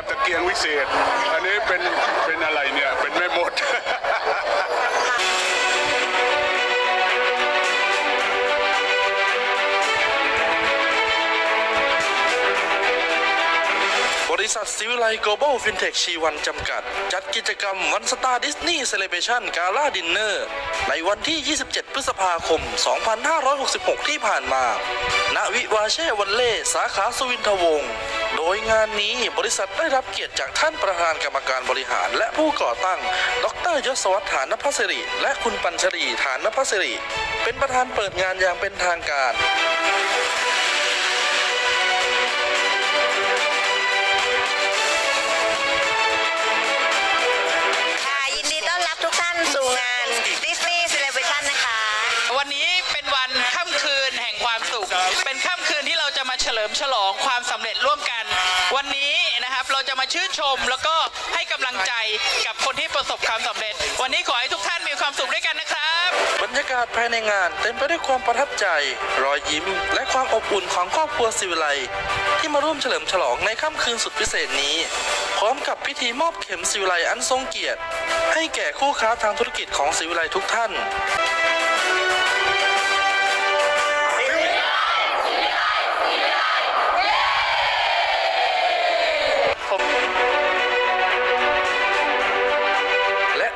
กับตะเกียงวิเศษ อันนี้เป็นเป็นอะไรเนี่ย เป็นแม่มดบริษัทซิวิไลโกลบอลฟินเทคชีวันจำกัด จัดกิจกรรมวันสตาร์ดิสนีย์เซเลเบชันกาล่าดินเนอร์ ในวันที่ 27 พฤษภาคม 2566 ที่ผ่านมา ณ วิวาเช่วันเล่ สาขาสุวินทวงศ์ โดยงานนี้บริษัทได้รับเกียรติจากท่านประธานกรรมการบริหาร และผู้ก่อตั้ง ดรยศวัฒน์ฐานพัสริ และคุณปัญชรีฐานพัสริ เป็นประธานเปิดงานอย่างเป็นทางการค่ะยินดีต้อนรับทุกท่านสู่งาน Disney Celebration นะคะ วันนี้เป็นวันค่ำคืนแห่งความสุข เป็นค่ำคืนที่เราจะมาเฉลิมฉลองความสำเร็จร่วมกัน วันนี้นะครับเราจะมาชื่นชมแล้วก็ให้กำลังใจกับคนที่ประสบความสำเร็จ วันนี้ขอให้ทุกท่านมีความสุขด้วยกันนะครับ บรรยากาศภายในงานเต็มไปด้วยความประทับใจ รอยยิ้ม และความอบอุ่นของครอบครัวสิวิไลที่มาร่วมเฉลิมฉลองในค่ำคืนสุดพิเศษนี้ พร้อมกับพิธีมอบเข็มสิวิไลอันทรงเกียรติ ให้แก่คู่ค้าทางธุรกิจของสิวิไลทุกท่าน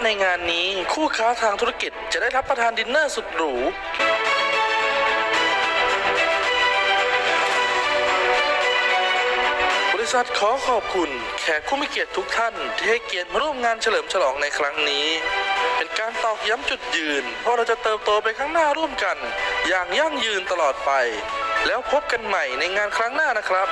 ในงานนี้คู่ค้าทางธุรกิจจะได้รับประทานดินเนอร์สุดหรูบริษัทขอขอบคุณแขกผู้มีเกียรติทุกท่านที่ให้เกียรติมาร่วมงานเฉลิมฉลองในครั้งนี้ เป็นการตอกย้ำจุดยืนว่าเราจะเติบโตไปข้างหน้าร่วมกัน อย่างยั่งยืนตลอดไป แล้วพบกันใหม่ในงานครั้งหน้านะครับ